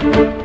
thank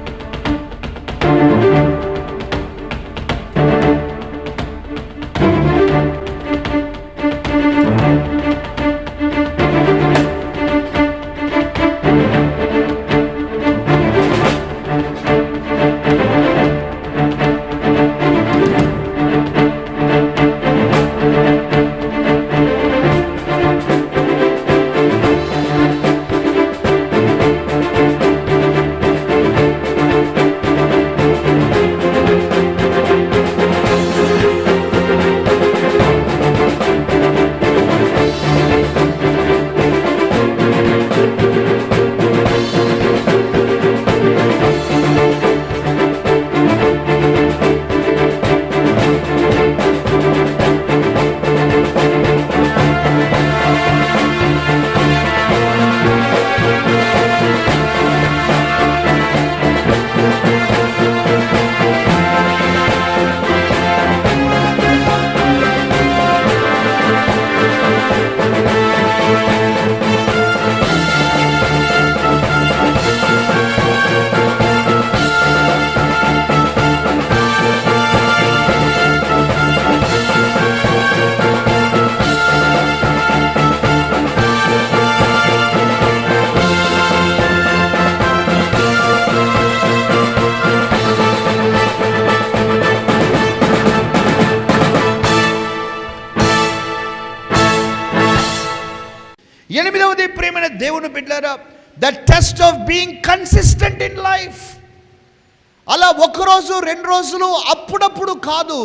అలా ఒకరోజు రెండు రోజులు అప్పుడప్పుడు కాదు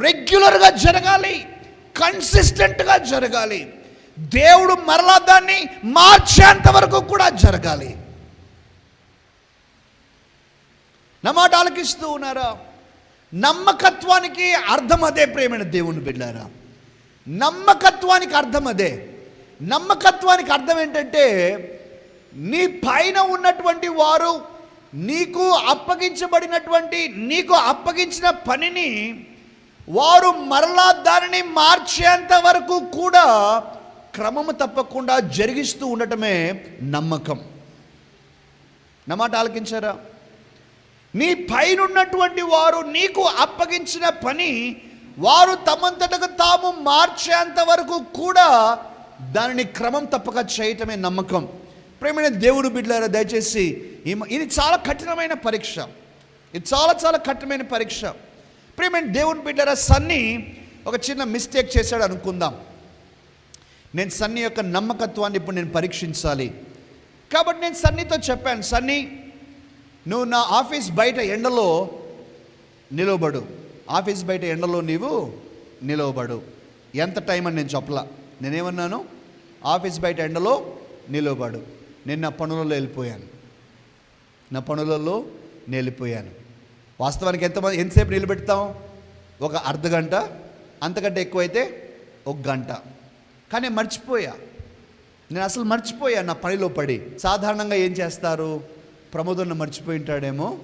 రెగ్యులర్గా జరగాలి కన్సిస్టెంట్గా జరగాలి. దేవుడు మరలా దాన్ని మార్చేంత వరకు కూడా జరగాలి. నా మాట ఆలకిస్తూ ఉన్నారా? నమ్మకత్వానికి అర్థం అదే ప్రేమైన దేవుని బిడ్డారా. నమ్మకత్వానికి అర్థం అదే. నమ్మకత్వానికి అర్థం ఏంటంటే నీ పైన ఉన్నటువంటి వారు నీకు అప్పగించబడినటువంటి నీకు అప్పగించిన పనిని వారు మరలా దానిని మార్చేంత వరకు కూడా క్రమము తప్పకుండా జరిగిస్తూ ఉండటమే నమ్మకం. నా మాట ఆలకించారా? నీ పైనున్నటువంటి వారు నీకు అప్పగించిన పని వారు తమంతటకు తాము మార్చేంత వరకు కూడా దానిని క్రమం తప్పక చేయటమే నమ్మకం. ప్రేమైన దేవుడు బిడ్డారా దయచేసి ఈ- ఇది చాలా కఠినమైన పరీక్ష. ఇది చాలా చాలా కఠినమైన పరీక్ష. ప్రేమైన దేవుని బిడ్డారా సన్ని ఒక చిన్న మిస్టేక్ చేశాడు అనుకుందాం. నేను సన్ని యొక్క నమ్మకత్వాన్ని ఇప్పుడు నేను పరీక్షించాలి. కాబట్టి నేను సన్నితో చెప్పాను సన్నీ నువ్వు నా ఆఫీస్ బయట ఎండలో నిలవబడు. ఆఫీస్ బయట ఎండలో నీవు నిలవబడు. ఎంత టైం అని నేను చెప్పలా. నేనేమన్నాను? ఆఫీస్ బయట ఎండలో నిలవబడు. నేను నా పనులలో వెళ్ళిపోయాను. నా పనులలో నేను వెళ్ళిపోయాను. వాస్తవానికి ఎంతమంది ఎంతసేపు నిలబెడతాం? ఒక అర్ధ గంట అంతకంటే ఎక్కువైతే ఒక గంట. కానీ మర్చిపోయా. నేను అసలు మర్చిపోయా నా పనిలో పడి. సాధారణంగా ఏం చేస్తారు? ప్రమోదన్న మర్చిపోయి ఉంటాడేమో.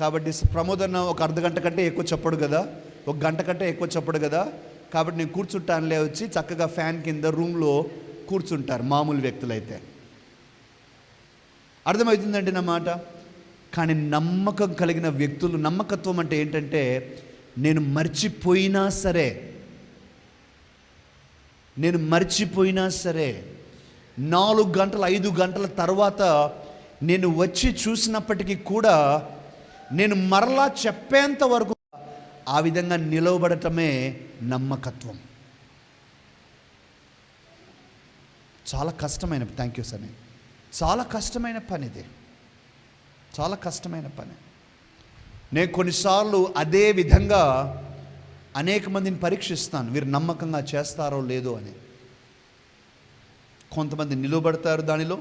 కాబట్టి ప్రమోదన్న ఒక అర్ధ గంట కంటే ఎక్కువ చెప్పడు కదా. ఒక గంట కంటే ఎక్కువ చెప్పడు కదా. కాబట్టి నేను కూర్చుంటానులే వచ్చి చక్కగా ఫ్యాన్ కింద రూమ్లో కూర్చుంటారు మామూలు వ్యక్తులైతే. అర్థమవుతుందండి నా మాట? కానీ నమ్మకం కలిగిన వ్యక్తులు నమ్మకత్వం అంటే ఏంటంటే నేను మర్చిపోయినా సరే నేను మర్చిపోయినా సరే నాలుగు గంటల ఐదు గంటల తర్వాత నేను వచ్చి చూసినప్పటికీ కూడా నేను మరలా చెప్పేంత వరకు ఆ విధంగా నిలవబడటమే నమ్మకత్వం. చాలా కష్టమైన థ్యాంక్ యూ సార్. చాలా కష్టమైన పని ఇది. చాలా కష్టమైన పని. నేను కొన్నిసార్లు అదే విధంగా అనేక మందిని పరీక్షిస్తాను. వీరు నమ్మకంగా చేస్తారో లేదో అని. కొంతమంది నిలబడతారు దానిలో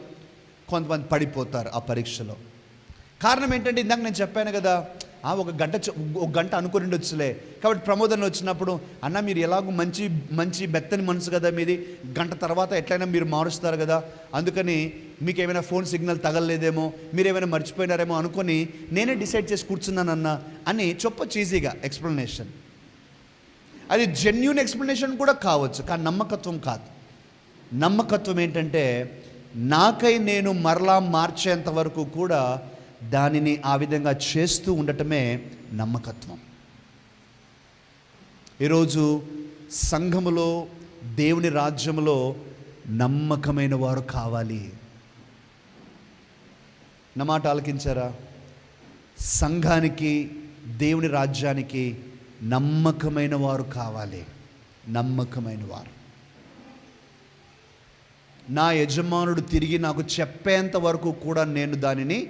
కొంతమంది పడిపోతారు ఆ పరీక్షలో. కారణం ఏంటంటే ఇందాక నేను చెప్పాను కదా ఒక గంట ఒక గంట అనుకుని ఉండొచ్చులే కాబట్టి ప్రమోదన వచ్చినప్పుడు అన్న మీరు ఎలాగో మంచి మంచి బెత్తని మనసు కదా మీది. గంట తర్వాత ఎట్లయినా మీరు మారుస్తారు కదా. అందుకని మీకు ఏమైనా ఫోన్ సిగ్నల్ తగలలేదేమో మీరు ఏమైనా మర్చిపోయినారేమో అనుకొని నేనే డిసైడ్ చేసి కూర్చున్నానన్న అని చెప్పొచ్చు ఈజీగా ఎక్స్ప్లెనేషన్. అది జెన్యున్ ఎక్స్ప్లెనేషన్ కూడా కావచ్చు కానీ నమ్మకత్వం కాదు. నమ్మకత్వం ఏంటంటే నాకై నేను మరలా మార్చేంత వరకు కూడా దానిని ఆ విధంగా చేస్తూ ఉండటమే నమ్మకత్వం. ఈరోజు సంఘములో దేవుని రాజ్యములో నమ్మకమైన వారు కావాలి. నా మాట ఆలకించారా? సంఘానికి దేవుని రాజ్యానికి నమ్మకమైన వారు కావాలి. నమ్మకమైన వారు. నా యజమానుడు తిరిగి నాకు చెప్పేంత వరకు కూడా నేను దానిని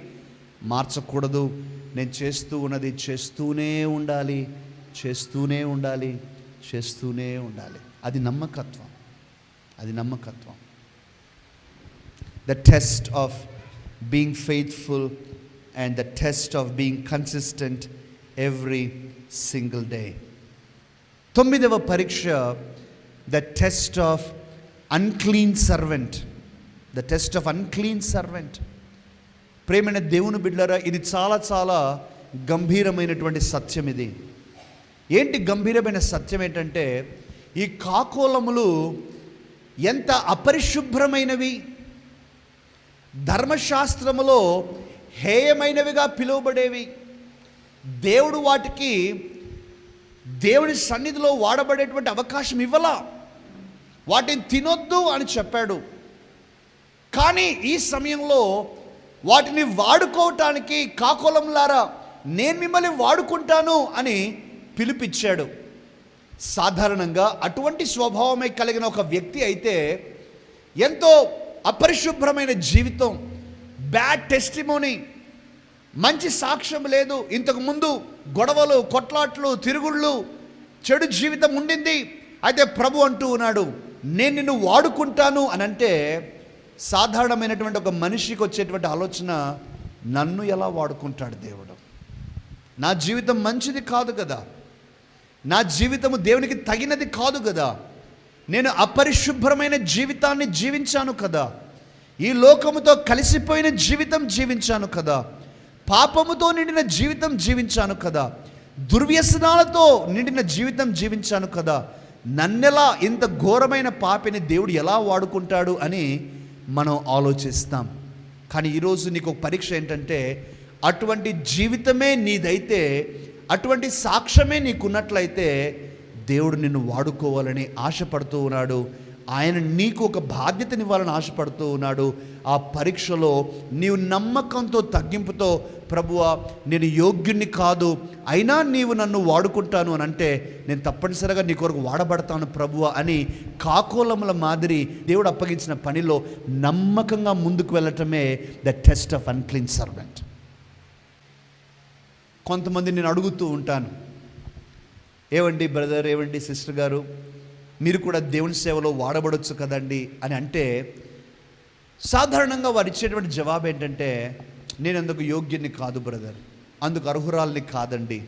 మార్చకూడదు. నేను చేస్తూ ఉన్నది చేస్తూనే ఉండాలి చేస్తూనే ఉండాలి చేస్తూనే ఉండాలి. అది నమ్మకత్వం. అది నమ్మకత్వం. The test of being faithful and the test of being consistent every single day తొమ్మిదవ పరీక్ష the test of unclean servant the test of unclean servant ప్రేమైన దేవుని బిడ్డలరా ఇది చాలా చాలా గంభీరమైనటువంటి సత్యం ఇది. ఏంటి గంభీరమైన సత్యం ఏంటంటే ఈ కాకోలములు ఎంత అపరిశుభ్రమైనవి ధర్మశాస్త్రములో హేయమైనవిగా పిలువబడేవి దేవుడు వాటికి దేవుని సన్నిధిలో వాడబడేటువంటి అవకాశం ఇవ్వలా. వాటిని తినొద్దు అని చెప్పాడు. కానీ ఈ సమయంలో వాటిని వాడుకోవటానికి కాకులంలారా నేను మిమ్మల్ని వాడుకుంటాను అని పిలిపిచ్చాడు. సాధారణంగా అటువంటి స్వభావమే కలిగిన ఒక వ్యక్తి అయితే ఎంతో అపరిశుభ్రమైన జీవితం బ్యాడ్ టెస్టిమోని మంచి సాక్ష్యం లేదు ఇంతకుముందు గొడవలు కొట్లాట్లు తిరుగుళ్ళు చెడు జీవితం ఉండింది అయితే ప్రభు అంటూ ఉన్నాడు నేను నిన్ను వాడుకుంటాను అని అంటే సాధారణమైనటువంటి ఒక మనిషికి వచ్చేటువంటి ఆలోచన నన్ను ఎలా వాడుకుంటాడు దేవుడు? నా జీవితం మంచిది కాదు కదా? నా జీవితము దేవునికి తగినది కాదు కదా? నేను అపరిశుభ్రమైన జీవితాన్ని జీవించాను కదా? ఈ లోకముతో కలిసిపోయిన జీవితం జీవించాను కదా? పాపముతో నిండిన జీవితం జీవించాను కదా? దుర్వ్యసనాలతో నిండిన జీవితం జీవించాను కదా? నన్నెలా ఇంత ఘోరమైన పాపిని దేవుడు ఎలా వాడుకుంటాడు అని మనం ఆలోచిస్తాం. కానీ ఈరోజు నీకు ఒక పరీక్ష ఏంటంటే అటువంటి జీవితమే నీదైతే అటువంటి సాక్ష్యమే నీకున్నట్లయితే దేవుడు నిన్ను వాడుకోవాలని ఆశపడుతూ ఉన్నాడు. ఆయన నీకు ఒక బాధ్యతనివ్వాలని ఆశపడుతూ ఉన్నాడు. ఆ పరీక్షలో నీవు నమ్మకంతో తగ్గింపుతో ప్రభువా నేను యోగ్యుణ్ణి కాదు. అయినా నీవు నన్ను వాడుకుంటాను అని అంటే నేను తప్పనిసరిగా నీ కొరకు వాడబడతాను ప్రభువా అని కాకోలముల మాదిరి దేవుడు అప్పగించిన పనిలో నమ్మకంగా ముందుకు వెళ్ళటమే the test of unclean servant కొంతమంది నేను అడుగుతూ ఉంటాను ఏవండి బ్రదర్ ఏవండి సిస్టర్ గారు? మీరు కూడా దేవుని సేవలో వాడబడొచ్చు కదండి? అని అంటే సాధారణంగా వారు ఇచ్చేటువంటి జవాబు ఏంటంటే నేను అందుకు యోగ్యుని కాదు బ్రదర్ అందుకు అర్హురాల్ని కాదండి.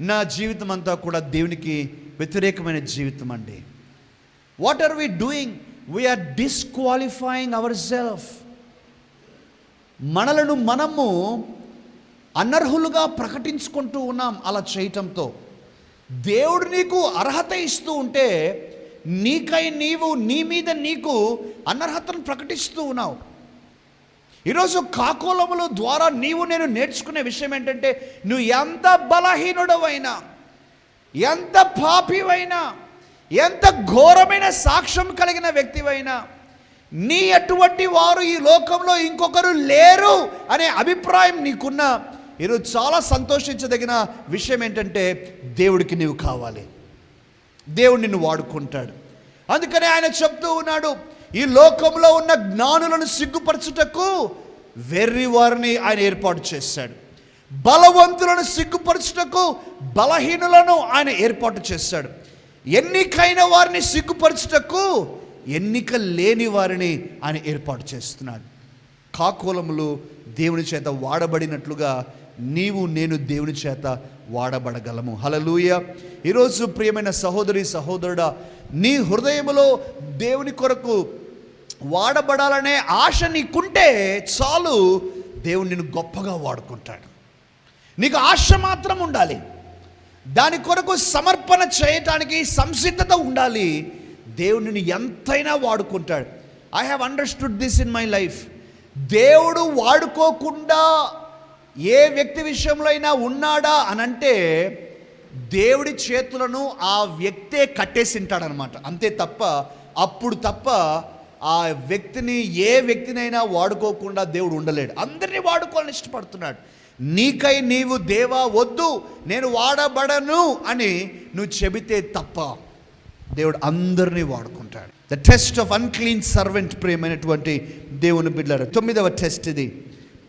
నా జీవితం అంతా కూడా దేవునికి వ్యతిరేకమైన జీవితం అండి what are we doing we're disqualifying our self మనలను మనము అనర్హులుగా ప్రకటించుకుంటూ ఉన్నాం అలా చేయటంతో. దేవుడు నీకు అర్హత ఇస్తూ ఉంటే నీకై నీవు నీ మీద నీకు అనర్హతను ప్రకటిస్తూ ఉన్నావు. ఈరోజు కాకోలముల ద్వారా నీవు నేను నేర్చుకునే విషయం ఏంటంటే నువ్వు ఎంత బలహీనుడవైనా ఎంత పాపివైనా ఎంత ఘోరమైన సాక్ష్యం కలిగిన వ్యక్తివైనా నీ అటువంటి వారు ఈ లోకంలో ఇంకొకరు లేరు అనే అభిప్రాయం నీకున్న ఈరోజు చాలా సంతోషించదగిన విషయం ఏంటంటే దేవుడికి నీవు కావాలి. దేవుడు నిన్ను వాడుకుంటాడు. అందుకనే ఆయన చెప్తూ ఉన్నాడు ఈ లోకంలో ఉన్న జ్ఞానులను సిగ్గుపరచుటకు వెర్రి వారిని ఆయన ఏర్పాటు చేశాడు. బలవంతులను సిగ్గుపరచుటకు బలహీనులను ఆయన ఏర్పాటు చేశాడు. ఎన్నికైన వారిని సిగ్గుపరచుటకు ఎన్నిక లేని వారిని ఆయన ఏర్పాటు చేస్తున్నాడు. కాకోలములు దేవుని చేత వాడబడినట్లుగా నీవు నేను దేవుని చేత వాడబడగలము. హలలుయ ఈరోజు ప్రియమైన సహోదరి సహోదరుడా నీ హృదయములో దేవుని కొరకు వాడబడాలనే ఆశ నీకుంటే చాలు దేవుడు నిన్ను గొప్పగా వాడుకుంటాడు. నీకు ఆశ మాత్రం ఉండాలి. దాని కొరకు సమర్పణ చేయటానికి సంసిద్ధత ఉండాలి. దేవుడు నిన్ను ఎంతైనా వాడుకుంటాడు. I have understood this in my life దేవుడు వాడుకోకుండా ఏ వ్యక్తి విషయంలో అయినా ఉన్నాడా అనంటే దేవుడి చేతులను ఆ వ్యక్తే కట్టేసి ఉంటాడనమాట అంతే తప్ప అప్పుడు తప్ప ఆ వ్యక్తిని ఏ వ్యక్తినైనా వాడుకోకుండా దేవుడు ఉండలేడు. అందరినీ వాడుకోవాలని ఇష్టపడుతున్నాడు. నీకై నీవు దేవా వద్దు నేను వాడబడను అని నువ్వు చెబితే తప్ప దేవుడు అందరినీ వాడుకుంటాడు. The test of unclean servant ప్రేమైనటువంటి దేవుని బిడ్డరా తొమ్మిదవ టెస్ట్ ఇది.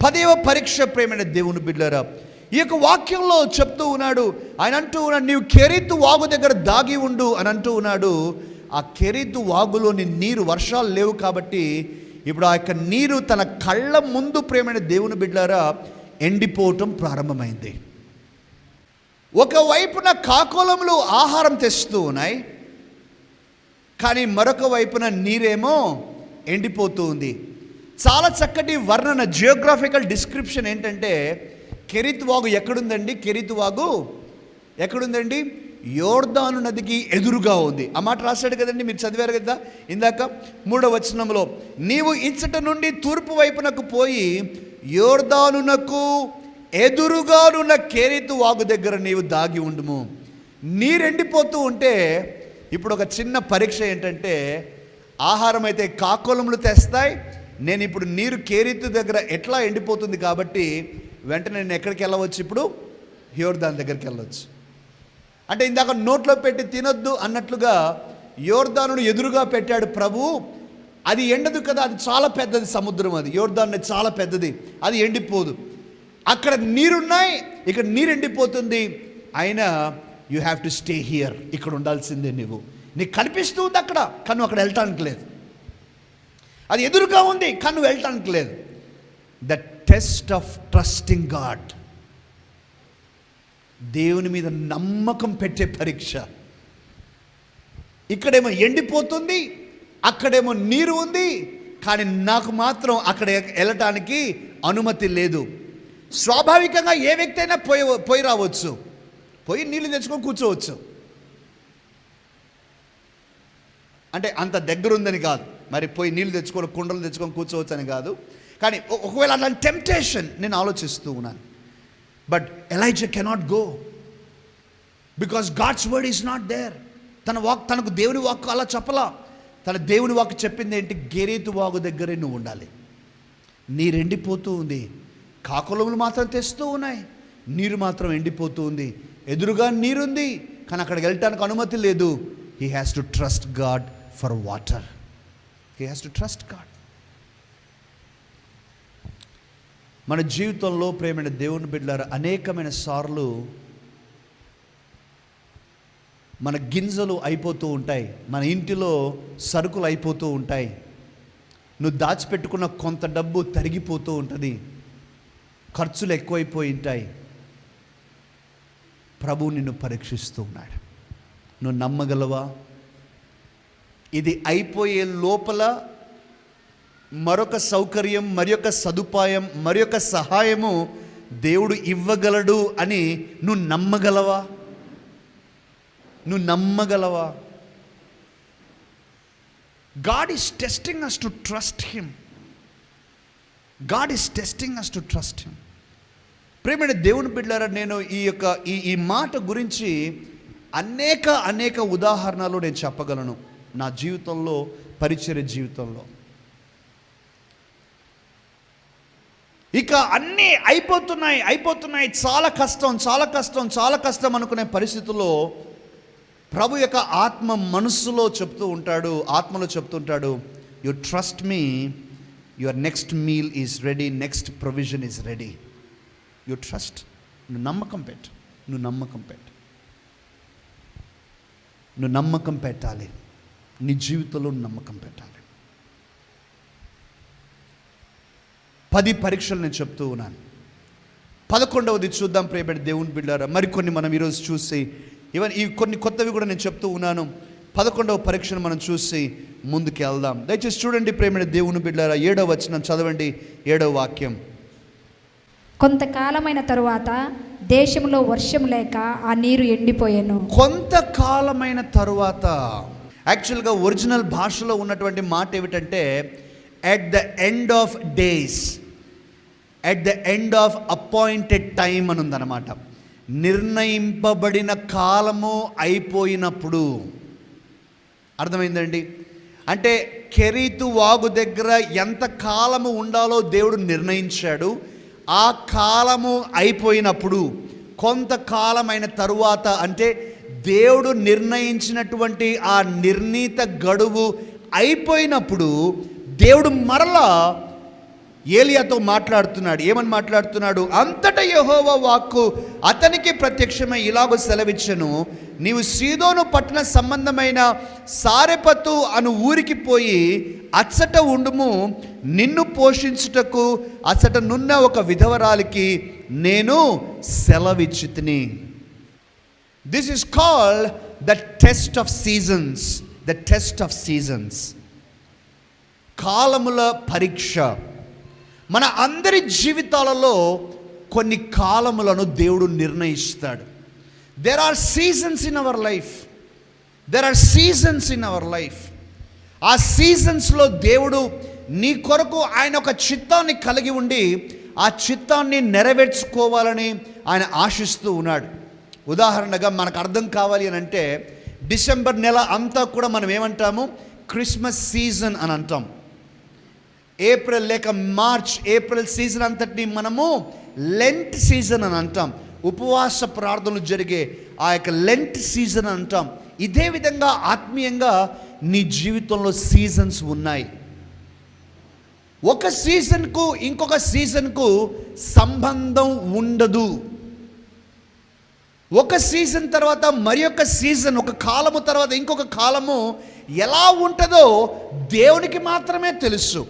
పదేవ పరీక్ష ప్రేమైన దేవుని బిడ్డరా ఈ యొక్క వాక్యంలో చెప్తూ ఉన్నాడు ఆయన అంటూ ఉన్నాడు నీవు కెరీతు వాగు దగ్గర దాగి ఉండు అని అంటూ ఉన్నాడు ఆ కెరీతు వాగులోని నీరు వర్షాలు లేవు కాబట్టి ఇప్పుడు ఆ యొక్క నీరు తన కళ్ళ ముందు ప్రేమైన దేవుని బిడ్డారా ఎండిపోవటం ప్రారంభమైంది. ఒకవైపున కాకోలంలో ఆహారం తెస్తూ ఉన్నాయి. కానీ మరొక వైపున నీరేమో ఎండిపోతూ ఉంది. చాలా చక్కటి వర్ణన జియోగ్రాఫికల్ డిస్క్రిప్షన్ ఏంటంటే కెరిత్ వాగు ఎక్కడుందండి? కెరిత్ వాగు ఎక్కడుందండి? యోర్దాను నదికి ఎదురుగా ఉంది. ఆ మాట రాశాడు కదండి మీరు చదివారు కదా? ఇందాక మూడవ వచనంలో నీవు ఇచ్చట నుండి తూర్పు వైపునకు పోయి యోర్దానునకు ఎదురుగానున్న కేరీతు వాగు దగ్గర నీవు దాగి ఉండుము. నీరెండిపోతూ ఉంటే ఇప్పుడు ఒక చిన్న పరీక్ష ఏంటంటే ఆహారం అయితే కాకోలములు తెస్తాయి నేను ఇప్పుడు నీరు కేరీతు దగ్గర ఎట్లా ఎండిపోతుంది కాబట్టి వెంటనే నేను ఎక్కడికి వెళ్ళవచ్చు ఇప్పుడు? యోర్దాన్ దగ్గరికి వెళ్ళవచ్చు. అంటే ఇందాక నోట్లో పెట్టి తినొద్దు అన్నట్లుగా యోర్దానుడు ఎదురుగా పెట్టాడు ప్రభు. అది ఎండదు కదా అది చాలా పెద్దది సముద్రం అది. యోర్దాన్ చాలా పెద్దది అది ఎండిపోదు. అక్కడ నీరున్నాయి ఇక్కడ నీరు ఎండిపోతుంది. అయినా you have to stay here ఇక్కడ ఉండాల్సిందే నువ్వు నీకు కనిపిస్తూ ఉంది అక్కడ కానీ అక్కడ వెళ్ళటానికి లేదు. అది ఎదురుగా ఉంది కానీ నువ్వు వెళ్ళటానికి లేదు. The test of trusting God దేవుని మీద నమ్మకం పెట్టే పరీక్ష. ఇక్కడేమో ఎండిపోతుంది అక్కడేమో నీరు ఉంది కానీ నాకు మాత్రం అక్కడ వెళ్ళటానికి అనుమతి లేదు. స్వాభావికంగా ఏ వ్యక్తి అయినా పోయి పోయి రావచ్చు. పోయి నీళ్ళు తెచ్చుకొని కూర్చోవచ్చు. అంటే అంత దగ్గర ఉందని కాదు. మరి పోయి నీళ్ళు తెచ్చుకొని కుండలు తెచ్చుకొని కూర్చోవచ్చు అని కాదు. కానీ ఒకవేళ అలాంటి టెంప్టేషన్ నేను ఆలోచిస్తూ ఉన్నాను. But Elijah cannot go because God's word is not there తన వాక్ తనకు దేవుని వాక్ అలా చెప్పలా. తన దేవుని వాక్ చెప్పింది ఏంటి? గెరీతు వాగు దగ్గరే నువ్వు ఉండాలి. నీరు ఎండిపోతూ ఉంది. కాకులములు మాత్రం తెస్తూ ఉన్నాయి. నీరు మాత్రం ఎండిపోతూ ఉంది. ఎదురుగా నీరుంది. కానీ అక్కడికి వెళ్ళటానికి అనుమతి లేదు. He has to trust God for water he has to trust God మన జీవితంలో ప్రేమైన దేవుని బిడ్డలారు అనేకమైన సార్లు మన గింజలు అయిపోతూ ఉంటాయి మన ఇంటిలో సరుకులు అయిపోతూ ఉంటాయి నువ్వు దాచిపెట్టుకున్న కొంత డబ్బు తరిగిపోతూ ఉంటుంది ఖర్చులు ఎక్కువైపోయి ఉంటాయి. ప్రభు నిన్ను పరీక్షిస్తూ ఉన్నాడు. నువ్వు నమ్మగలవా? ఇది అయిపోయే లోపల మరొక సౌకర్యం మరొక సదుపాయం మరొక సహాయము దేవుడు ఇవ్వగలడు అని నువ్వు నమ్మగలవా? నువ్వు నమ్మగలవా? God is testing us to trust him God is testing us to trust him ప్రేమైన దేవుని బిడ్డారా నేను ఈ యొక్క ఈ ఈ మాట గురించి అనేక అనేక ఉదాహరణలు నేను చెప్పగలను నా జీవితంలో పరిచయ జీవితంలో. ఇక అన్నీ అయిపోతున్నాయి అయిపోతున్నాయి. చాలా కష్టం చాలా కష్టం చాలా కష్టం అనుకునే పరిస్థితుల్లో ప్రభు యొక్క ఆత్మ మనస్సులో చెప్తూ ఉంటాడు ఆత్మలో చెప్తుంటాడు you trust me your next meal is ready next provision is ready you trust నువ్వు నమ్మకం పెట్టు నువ్వు నమ్మకం పెట్టు. నువ్వు నమ్మకం పెట్టాలి. నీ జీవితంలో నమ్మకం పెట్టాలి. పది పరీక్షలు నేను చెప్తూ ఉన్నాను. పదకొండవది చూద్దాం ప్రియబడి దేవుని బిడ్డారా. మరికొన్ని మనం ఈరోజు చూసి ఈవెన్ ఈ కొన్ని కొత్తవి కూడా నేను చెప్తూ ఉన్నాను. పదకొండవ పరీక్షను మనం చూసి ముందుకు వెళ్దాం. దయచేసి చూడండి ప్రేమైన దేవుని బిడ్డారా ఏడవ వచనం చదవండి ఏడవ వాక్యం. కొంతకాలమైన తరువాత దేశంలో వర్షం లేక ఆ నీరు ఎండిపోయెను. కొంతకాలమైన తరువాత యాక్చువల్గా ఒరిజినల్ భాషలో ఉన్నటువంటి మాట ఏమిటంటే at the end of days at the end of appointed time అని ఉందన్నమాట. నిర్ణయింపబడిన కాలము అయిపోయినప్పుడు. అర్థమైందండి? అంటే కెరీతు వాగు దగ్గర ఎంత కాలము ఉండాలో దేవుడు నిర్ణయించాడు. ఆ కాలము అయిపోయినప్పుడు కొంతకాలమైన తరువాత అంటే దేవుడు నిర్ణయించినటువంటి ఆ నిర్ణీత గడువు అయిపోయినప్పుడు దేవుడు మరలా ఏలియాతో మాట్లాడుతున్నాడు. ఏమని మాట్లాడుతున్నాడు? అంతటా యహోవ వాక్కు అతనికి ప్రత్యక్షమై ఇలాగో సెలవిచ్చను నీవు సీదోను పట్టణ సంబంధమైన సారెపతు అను ఊరికి పోయి అచ్చట ఉండుము. నిన్ను పోషించుటకు అచ్చట నున్న ఒక విధవరాలికి నేను సెలవిచ్చితిని. This is called the test of seasons the test of seasons కాలముల పరీక్ష. మన అందరి జీవితాలలో కొన్ని కాలములను దేవుడు నిర్ణయిస్తాడు. There are seasons in our life there are seasons in our life ఆ సీజన్స్లో దేవుడు నీ కొరకు ఆయన ఒక చిత్తాన్ని కలిగి ఉండి ఆ చిత్తాన్ని నెరవేర్చుకోవాలని ఆయన ఆశిస్తూ ఉన్నాడు. ఉదాహరణగా మనకు అర్థం కావాలి అని అంటే డిసెంబర్ నెల అంతా కూడా మనం ఏమంటాము? క్రిస్మస్ సీజన్ అని అంటాం. ఏప్రిల్ లేక మార్చ్ ఏప్రిల్ సీజన్ అంతటిని మనము లెంట్ సీజన్ అని అంటాం. ఉపవాస ప్రార్థనలు జరిగే ఆ యొక్క లెంట్ సీజన్ అంటాం. ఇదే విధంగా ఆత్మీయంగా నీ జీవితంలో సీజన్స్ ఉన్నాయి. ఒక సీజన్కు ఇంకొక సీజన్కు సంబంధం ఉండదు. ఒక సీజన్ తర్వాత మరి ఒక సీజన్ ఒక కాలము తర్వాత ఇంకొక కాలము ఎలా ఉంటుందో దేవునికి మాత్రమే తెలుసు.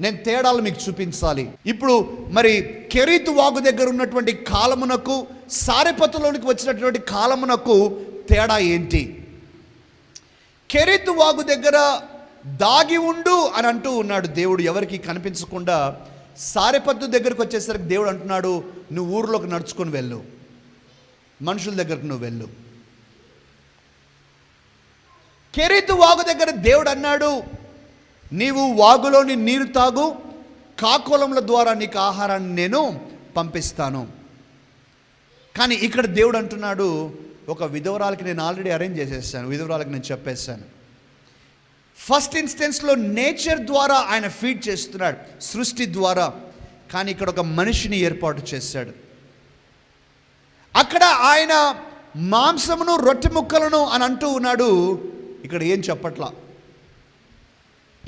నేను తేడాలు మీకు చూపించాలి. ఇప్పుడు మరి కెరీతు వాగు దగ్గర ఉన్నటువంటి కాలమునకు సారెపతులోనికి వచ్చినటువంటి కాలమునకు తేడా ఏంటి? కెరీతు వాగు దగ్గర దాగి ఉండు అని అంటూ ఉన్నాడు దేవుడు. ఎవరికి కనిపించకుండా సారెపత్తు దగ్గరకు వచ్చేసరికి దేవుడు అంటున్నాడు నువ్వు ఊర్లోకి నడుచుకొని వెళ్ళు. మనుషుల దగ్గరకు నువ్వు వెళ్ళు. కెరీతు వాగు దగ్గర దేవుడు అన్నాడు నీవు వాగులోని నీరు తాగు కాకోలముల ద్వారా నీకు ఆహారాన్ని నేను పంపిస్తాను. కానీ ఇక్కడ దేవుడు అంటున్నాడు ఒక విధవరాలకి నేను ఆల్రెడీ అరేంజ్ చేసేసాను విధవరాలకి నేను చెప్పేశాను. ఫస్ట్ ఇన్స్టెన్స్లో నేచర్ ద్వారా ఆయన ఫీడ్ చేస్తున్నాడు సృష్టి ద్వారా. కానీ ఇక్కడ ఒక మనిషిని ఏర్పాటు చేశాడు. అక్కడ ఆయన మాంసమును రొట్టె ముక్కలను అని అంటూ ఉన్నాడు ఇక్కడ ఏం చెప్పట్లా?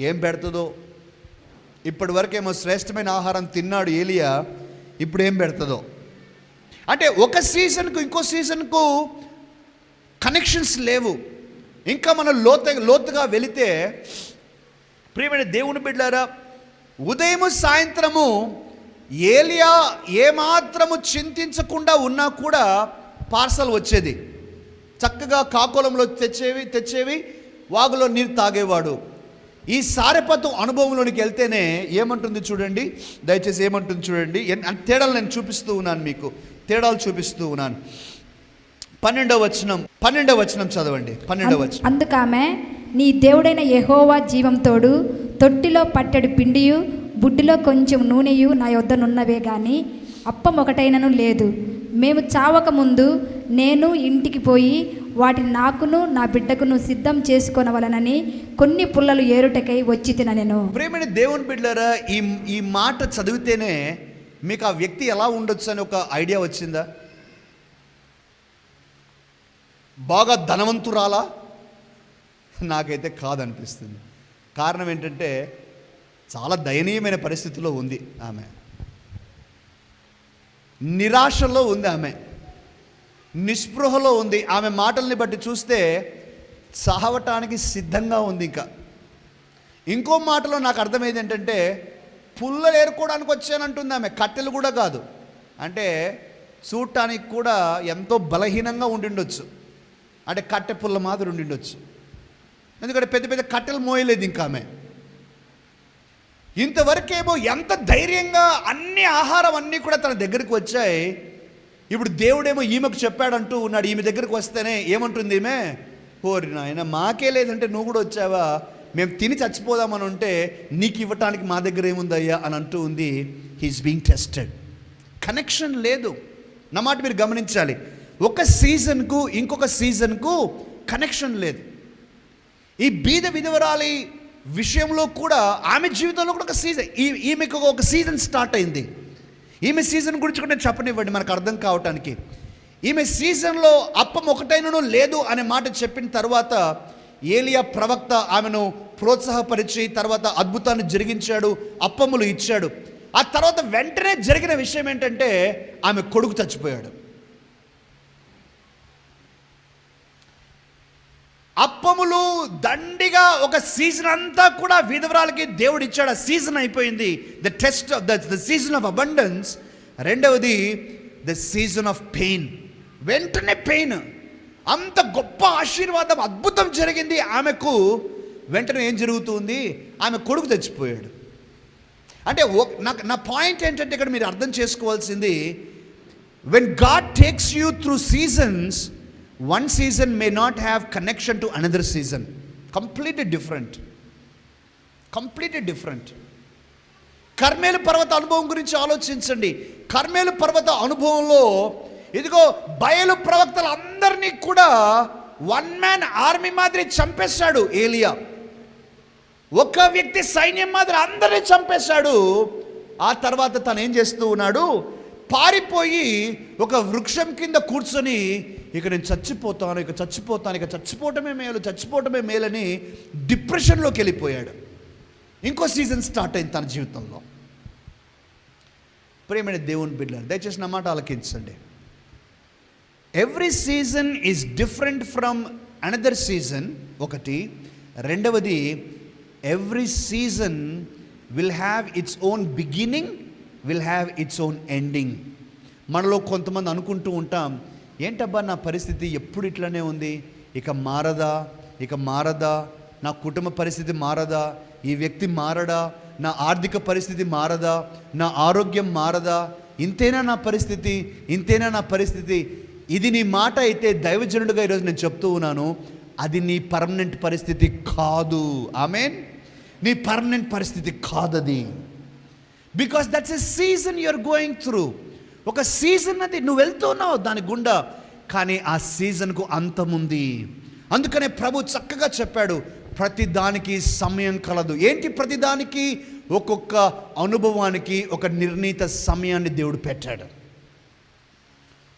ఏం పెడుతుందో? ఇప్పటి వరకేమో శ్రేష్టమైన ఆహారం తిన్నాడు ఏలియా ఇప్పుడు ఏం పెడుతుందో? అంటే ఒక సీజన్కు ఇంకో సీజన్కు కనెక్షన్స్ లేవు. ఇంకా మనం లోత లోతుగా వెళితే ప్రియమైన దేవుని బిడ్డారా ఉదయము సాయంత్రము ఏలియా ఏమాత్రము చింతించకుండా ఉన్నా కూడా పార్సల్ వచ్చేది. చక్కగా కాకోలంలో తెచ్చేవి తెచ్చేవి వాగులో నీరు తాగేవాడు. ఈ సారెపతు అనుభవంలోనికి వెళ్తేనే ఏమంటుంది చూడండి. దయచేసి ఏమంటుంది చూడండి. తేడాలు నేను చూపిస్తూ ఉన్నాను మీకు. తేడాలు చూపిస్తూ ఉన్నాను. పన్నెండవ వచనం పన్నెండవ వచనం చదవండి. పన్నెండవ వచనం. అందుకామె నీ దేవుడైన యెహోవా జీవంతోడు తొట్టిలో పట్టెడు పిండియు బుడ్డిలో కొంచెం నూనెయు నా యొద్దనున్నవే గాని అప్పం ఒకటైనను లేదు. మేము చావక ముందు నేను ఇంటికి పోయి వాటిని నాకును నా బిడ్డకును సిద్ధం చేసుకొనవలనని కొన్ని పుల్లలు ఏరుటకై వచ్చి తిననెను ప్రేమైన దేవుని బిడ్డారా ఈ ఈ మాట చదివితేనే మీకు ఆ వ్యక్తి ఎలా ఉండొచ్చు అని ఒక ఐడియా వచ్చిందా? బాగా ధనవంతురాలా? నాకైతే కాదనిపిస్తుంది. కారణం ఏంటంటే చాలా దయనీయమైన పరిస్థితిలో ఉంది ఆమె. నిరాశలో ఉంది ఆమె. నిస్పృహలో ఉంది. ఆమె మాటల్ని బట్టి చూస్తే చావటానికి సిద్ధంగా ఉంది ఇంకా. ఇంకో మాటలో నాకు అర్థమైంది ఏంటంటే పుల్లలు ఏరుకోవడానికి వచ్చానంటుంది ఆమె. కట్టెలు కూడా కాదు. అంటే చూడటానికి కూడా ఎంతో బలహీనంగా ఉండిండొచ్చు. అంటే కట్టె పుల్ల మాదిరి ఉండిండొచ్చు. ఎందుకంటే పెద్ద పెద్ద కట్టెలు మోయలేదు ఇంకా ఆమె. ఇంతవరకేమో ఎంత ధైర్యంగా అన్ని ఆహారం అన్నీ కూడా తన దగ్గరికి వచ్చాయి. ఇప్పుడు దేవుడేమో ఈమెకు చెప్పాడంటూ ఉన్నాడు ఈమె దగ్గరికి వస్తేనే ఏమంటుంది ఈమె? ఓరి నాయన మాకే లేదంటే నువ్వు కూడా వచ్చావా? మేము తిని చచ్చిపోదామని ఉంటే నీకు ఇవ్వటానికి మా దగ్గర ఏముందయ్యా అని అంటూ ఉంది. హీస్ బీయింగ్ టెస్టెడ్ కనెక్షన్ లేదు. నా మాట మీరు గమనించాలి. ఒక సీజన్కు ఇంకొక సీజన్కు కనెక్షన్ లేదు. ఈ బీద విధవరాలి విషయంలో కూడా ఆమె జీవితంలో కూడా ఒక సీజన్ ఈ ఈమెకు ఒక సీజన్ స్టార్ట్ అయింది. ఈమె సీజన్ గురించి కూడా నేను చెప్పనివ్వండి మనకు అర్థం కావటానికి. ఈమె సీజన్లో అప్పం ఒకటైనను లేదు అనే మాట చెప్పిన తర్వాత ఏలియా ప్రవక్త ఆమెను ప్రోత్సాహపరిచి తర్వాత అద్భుతాన్ని జరిగించాడు అప్పములు ఇచ్చాడు. ఆ తర్వాత వెంటనే జరిగిన విషయం ఏంటంటే ఆమె కొడుకు చచ్చిపోయాడు. అప్పములు దండిగా ఒక సీజన్ అంతా కూడా విధవరాలకి దేవుడు ఇచ్చాడు. ఆ సీజన్ అయిపోయింది. The test of the the season of abundance రెండవది ద సీజన్ ఆఫ్ పెయిన్ వెంటనే పెయిన్ అంత గొప్ప ఆశీర్వాదం అద్భుతం జరిగింది. ఆమెకు వెంటనే ఏం జరుగుతుంది? ఆమె కొడుకు చచ్చిపోయాడు. అంటే నాకు నా పాయింట్ ఏంటంటే ఇక్కడ మీరు అర్థం చేసుకోవాల్సింది when God takes you through seasons one season may not have connection to another season complete different complete different Carmel పర్వత అనుభవం గురించి ఆలోచించండి. కర్మేలు పర్వత అనుభవంలో ఇదిగో బయలు ప్రవక్తలు అందరినీ కూడా వన్ మ్యాన్ ఆర్మీ మాదిరి చంపేశాడు ఏలియా. ఒక వ్యక్తి సైన్యం మాదిరి అందరినీ చంపేశాడు. ఆ తర్వాత తను ఏం చేస్తూ ఉన్నాడు? పారిపోయి ఒక వృక్షం కింద కూర్చొని ఇక నేను చచ్చిపోతాను ఇక చచ్చిపోతాను ఇక చచ్చిపోవటమే మేలు చచ్చిపోవటమే మేలని డిప్రెషన్లోకి వెళ్ళిపోయాడు. ఇంకో సీజన్ స్టార్ట్ అయింది తన జీవితంలో. ప్రేమైన దేవుని బిడ్డలు దయచేసి నా మాట ఆలకించండి. Every season is different from another season ఒకటి. రెండవది every season will have its own beginning will have its own ending మనలో కొంతమంది అనుకుంటూ ఉంటాం ఏంటబ్బా నా పరిస్థితి? ఎప్పుడు ఇట్లానే ఉంది? ఇక మారదా? ఇక మారదా? నా కుటుంబ పరిస్థితి మారదా? ఈ వ్యక్తి మారడా? నా ఆర్థిక పరిస్థితి మారదా? నా ఆరోగ్యం మారదా? ఇంతేనా నా పరిస్థితి? ఇంతేనా నా పరిస్థితి? ఇది నీ మాట అయితే దైవజనుడిగా ఈరోజు నేను చెప్తూ ఉన్నాను. అది నీ పర్మనెంట్ పరిస్థితి కాదు. ఐ మీన్ నీ పర్మనెంట్ పరిస్థితి కాదది. Because that's a season you're going through ఒక సీజన్ అది. నువ్వు వెళ్తున్నావు దాని గుండా కానీ ఆ సీజన్కు అంతముంది అందుకనే ప్రభు చక్కగా చెప్పాడు ప్రతి దానికి సమయం కలదు. ఏంటి ప్రతి దానికి? ఒక్కొక్క అనుభవానికి ఒక నిర్ణీత సమయాన్ని దేవుడు పెట్టాడు.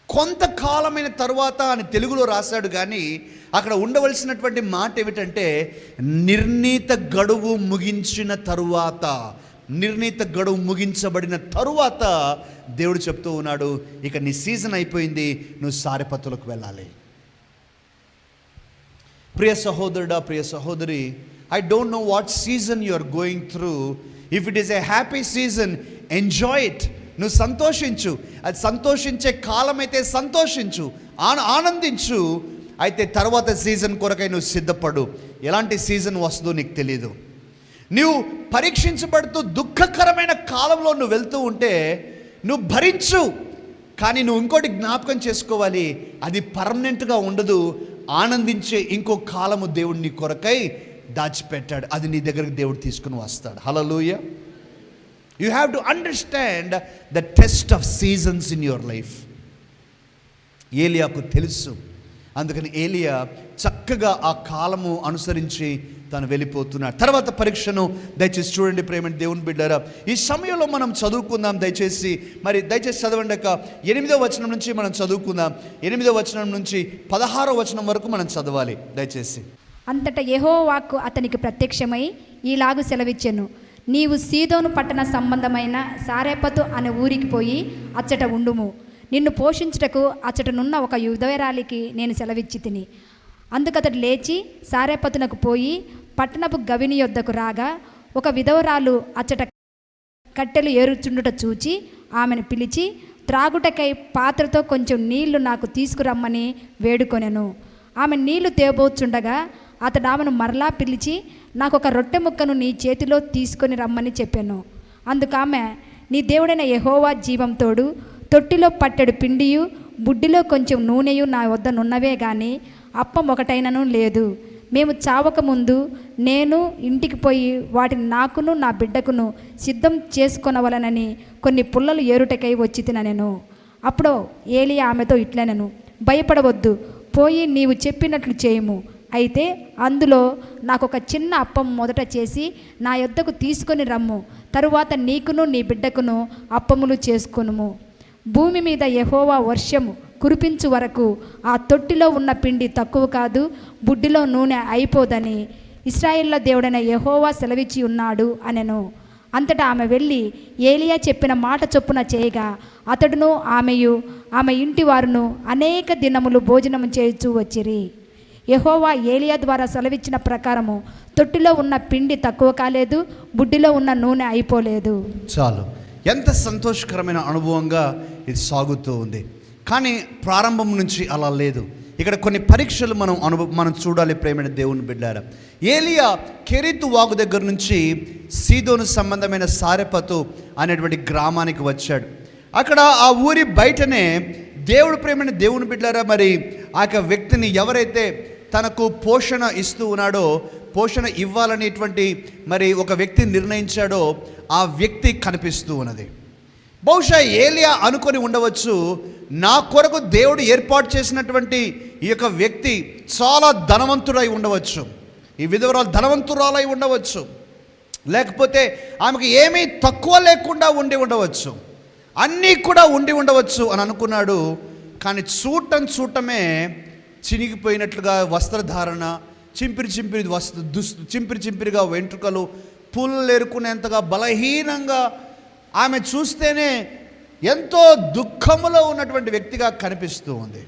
కొంతకాలమైన తర్వాత అని తెలుగులో రాశాడు కానీ అక్కడ ఉండవలసినటువంటి మాట ఏమిటంటే నిర్ణీత గడువు ముగించిన తరువాత. నిర్ణీత గడువు ముగించబడిన తరువాత దేవుడు చెప్తూ ఉన్నాడు ఇక నీ సీజన్ అయిపోయింది నువ్వు సారెపత్తులకు వెళ్ళాలి. ప్రియ సహోదరుడా ప్రియ సహోదరి I don't know what season you are going through if it is a happy season enjoy it నువ్వు సంతోషించు. అది సంతోషించే కాలం అయితే సంతోషించు. ఆన ఆనందించు. అయితే తర్వాత సీజన్ కొరకై నువ్వు సిద్ధపడు. ఎలాంటి సీజన్ వస్తుందో నీకు తెలియదు నువ్వు పరీక్షించబడుతూ దుఃఖకరమైన కాలంలో నువ్వు వెళ్తూ ఉంటే నువ్వు భరించు. కానీ నువ్వు ఇంకోటి జ్ఞాపకం చేసుకోవాలి. అది పర్మనెంట్గా ఉండదు. ఆనందించే ఇంకో కాలము దేవుడు నీ కొరకై దాచిపెట్టాడు. అది నీ దగ్గరికి దేవుడు తీసుకుని వస్తాడు. Hallelujah you have to understand the test of seasons in your life ఏలియాకు తెలుసు. అందుకని ఏలియా చక్కగా ఆ కాలము అనుసరించి తను వెళ్ళిపోతున్నాడు. తర్వాత పరీక్షను దయచేసి చూడండి ప్రేమ దేవుని బిడ్డారా. ఈ సమయంలో మనం చదువుకుందాం. దయచేసి మరి దయచేసి చదవండి ఎనిమిదో వచనం నుంచి మనం చదువుకుందాం. ఎనిమిదో వచనం నుంచి పదహారో వచనం వరకు మనం చదవాలి. దయచేసి. అంతటా యెహో వాక్కు అతనికి ప్రత్యక్షమై ఈలాగు సెలవిచ్చెను. నీవు సీదోను పట్టణ సంబంధమైన సారేపతు అనే ఊరికి పోయి అచ్చట ఉండుము. నిన్ను పోషించుటకు అచ్చటనున్న ఒక యుధవరాలికి నేను సెలవిచ్చి తిని. అందుకతడు లేచి సారేపతునకు పోయి పట్టణపు గవిని యొద్దకు రాగా ఒక విధవరాలు అచ్చట కట్టెలు ఏరుచుండుట చూచి ఆమెను పిలిచి త్రాగుటకై పాత్రతో కొంచెం నీళ్ళు నాకు తీసుకురమ్మని వేడుకొనెను. ఆమె నీళ్ళు తేబోచుండగా అతడు ఆమెను మరలా పిలిచి నాకు ఒక రొట్టె ముక్కను నీ చేతిలో తీసుకొని రమ్మని చెప్పాను. అందుకామె నీ దేవుడైన యహోవా జీవంతోడు తొట్టిలో పట్టెడు పిండియు బుడ్డిలో కొంచెం నూనెయు నా వద్ద నున్నవే కానీ అప్పం ఒకటైనను లేదు. మేము చావకముందు నేను ఇంటికి పోయి వాటిని నాకును నా బిడ్డకును సిద్ధం చేసుకొనవలనని కొన్ని పుల్లలు ఏరుటకై వచ్చి తిననెను. అప్పుడు ఏలి ఆమెతో ఇట్లనెను భయపడవద్దు పోయి నీవు చెప్పినట్లు చేయము. అయితే అందులో నాకు ఒక చిన్న అప్పం మొదట చేసి నా యొద్దకు తీసుకొని రమ్ము. తరువాత నీకును నీ బిడ్డకును అప్పములు చేసుకొనుము. భూమి మీద యహోవా వర్షము కురిపించు వరకు ఆ తొట్టిలో ఉన్న పిండి తక్కువ కాదు బుడ్డిలో నూనె అయిపోదని ఇస్రాయిల్ల దేవుడైన యహోవా సెలవిచ్చి ఉన్నాడు అనెను. అంతటా ఆమె వెళ్ళి ఏలియా చెప్పిన మాట చొప్పున చేయగా అతడును ఆమెయు ఆమె ఇంటి వారును అనేక దినములు భోజనం చేయుచూ వచ్చిరి. యహోవా ఏలియా ద్వారా సెలవిచ్చిన ప్రకారము తొట్టిలో ఉన్న పిండి తక్కువ కాలేదు బుడ్డిలో ఉన్న నూనె అయిపోలేదు. చాలు. ఎంత సంతోషకరమైన అనుభవంగా ఇది సాగుతూ ఉంది. కానీ ప్రారంభం నుంచి అలా లేదు. ఇక్కడ కొన్ని పరీక్షలు మనం అనుభవ మనం చూడాలి ప్రేమైన దేవుని బిడ్డారా. ఏలియా కెరీతు వాగు దగ్గర నుంచి సీదోను సంబంధమైన సారెపతు అనేటువంటి గ్రామానికి వచ్చాడు. అక్కడ ఆ ఊరి బయటనే దేవుడు ప్రేమైన దేవుని బిడ్డారా మరి ఆ యొక్క వ్యక్తిని ఎవరైతే తనకు పోషణ ఇస్తూ ఉన్నాడో పోషణ ఇవ్వాలనేటువంటి మరి ఒక వ్యక్తి నిర్ణయించాడో ఆ వ్యక్తి కనిపిస్తూ ఉన్నది. బహుశా ఏలియా అనుకొని ఉండవచ్చు నా కొరకు దేవుడు ఏర్పాటు చేసినటువంటి ఈ యొక్క వ్యక్తి చాలా ధనవంతుడై ఉండవచ్చు. ఈ విధవరాలు ధనవంతురాలై ఉండవచ్చు. లేకపోతే ఆమెకు ఏమీ తక్కువ లేకుండా ఉండి ఉండవచ్చు. అన్నీ కూడా ఉండి ఉండవచ్చు అని అనుకున్నాడు. కానీ చూడటం చూడటమే చినిగిపోయినట్లుగా వస్త్రధారణ చింపిరి చింపిరి వస్త్ర దుస్తు చింపిరి చింపిరిగా వెంట్రుకలు పుల్లలు ఎరుకునేంతగా బలహీనంగా ఆమె చూస్తేనే ఎంతో దుఃఖములో ఉన్నటువంటి వ్యక్తిగా కనిపిస్తూ ఉంది.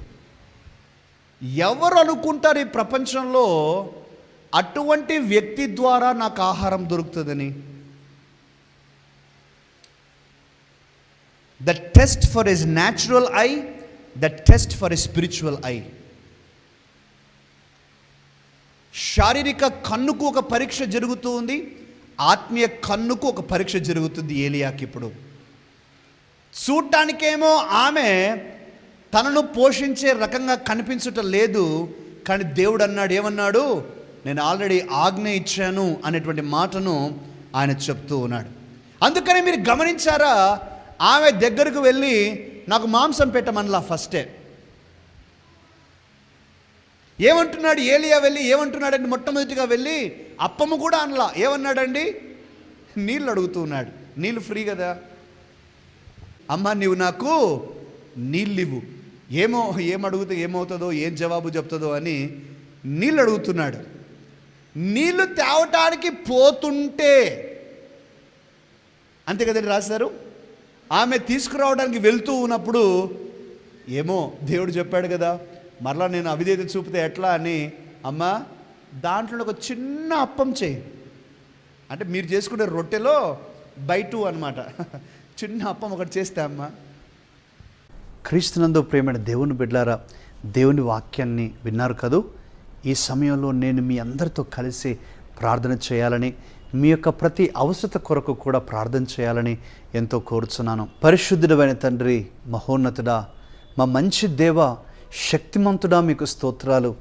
ఎవరు అనుకుంటారు ఈ ప్రపంచంలో అటువంటి వ్యక్తి ద్వారా నాకు ఆహారం దొరుకుతుందని? The test for his natural eye the test for his spiritual eye శారీరక కన్నుకు ఒక పరీక్ష జరుగుతూ ఉంది ఆత్మీయ కన్నుకు ఒక పరీక్ష జరుగుతుంది ఏలియాకి ఇప్పుడు. చూడటానికేమో ఆమె తనను పోషించే రకంగా కనిపించటం లేదు కానీ దేవుడు అన్నాడు ఏమన్నాడు? నేను ఆల్రెడీ ఆజ్ఞ ఇచ్చాను అనేటువంటి మాటను ఆయన చెప్తూ ఉన్నాడు. అందుకని మీరు గమనించారా? ఆమె దగ్గరకు వెళ్ళి నాకు మాంసం పెట్టమనలా ఫస్టే. ఏమంటున్నాడు? ఏలియా వెళ్ళి ఏమంటున్నాడండి? మొట్టమొదటిగా వెళ్ళి అప్పము కూడా అనలా. ఏమన్నాడండి? నీళ్ళు అడుగుతూ ఉన్నాడు. నీళ్ళు ఫ్రీ కదా? అమ్మ నీవు నాకు నీళ్ళివ్వు. ఏమో ఏం ఏమవుతుందో ఏం జవాబు చెప్తుందో అని నీళ్ళు అడుగుతున్నాడు నీళ్ళు తేవటానికి పోతుంటే అంతే కదండి రాశారు ఆమె తీసుకురావడానికి వెళ్తూ ఉన్నప్పుడు ఏమో దేవుడు చెప్పాడు కదా మరలా నేను అవిధేత చూపితే ఎట్లా అని అమ్మ దాంట్లో ఒక చిన్న అప్పం చేయి. అంటే మీరు చేసుకునే రొట్టెలో బయట అనమాట చిన్న అప్పం ఒకటి చేస్తే అమ్మ. క్రీస్తునందు ప్రేమైన దేవుని బిడ్డారా దేవుని వాక్యాన్ని విన్నారు కదూ? ఈ సమయంలో నేను మీ అందరితో కలిసి ప్రార్థన చేయాలని మీ యొక్క ప్రతి అవసరత కొరకు కూడా ప్రార్థన చేయాలని ఎంతో కోరుచున్నాను. పరిశుద్ధుడమైన తండ్రి మహోన్నతుడా మా మంచి దేవ శక్తిమంతుడా మీకు స్తోత్రాలు.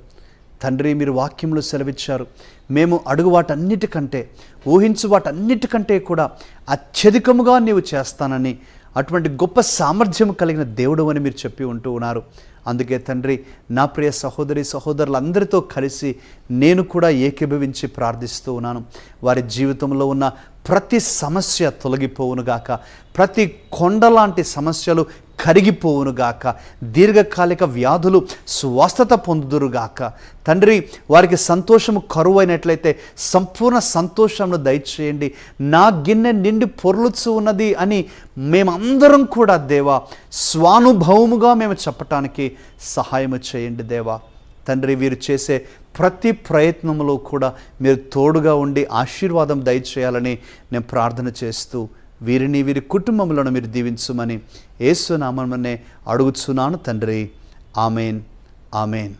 తండ్రి మీరు వాక్యంలో సెలవిచ్చారు. మేము అడుగు వాటన్నిటికంటే ఊహించు వాటన్నిటికంటే కూడా అత్యధికముగా నీవు చేస్తానని అటువంటి గొప్ప సామర్థ్యం కలిగిన దేవుడు అని మీరు చెప్పి ఉంటూ ఉన్నారు. అందుకే తండ్రి నా ప్రియ సహోదరి సహోదరులందరితో కలిసి నేను కూడా ఏకీభవించి ప్రార్థిస్తూ ఉన్నాను. వారి జీవితంలో ఉన్న ప్రతి సమస్య తొలగిపోవునుగాక ప్రతి కొండలాంటి సమస్యలు కరిగిపోవునుగాక దీర్ఘకాలిక వ్యాధులు స్వస్థత పొందుదురుగాక తండ్రి వారికి సంతోషము కరువైనట్లయితే సంపూర్ణ సంతోషంను దయచేయండి. నా గిన్నె నిండి పొర్లుచు ఉన్నది అని మేమందరం కూడా దేవా స్వానుభవముగా మేము చెప్పటానికి సహాయము చేయండి దేవా. తండ్రి వీరు చేసే ప్రతి ప్రయత్నంలో కూడా మీరు తోడుగా ఉండి ఆశీర్వాదం దయచేయాలని నేను ప్రార్థన చేస్తూ వీరిని వీరి కుటుంబములను మీరు దీవించమని ఏసునామనే అడుగుచున్నాను తండ్రి. ఆమెన్. ఆమెన్.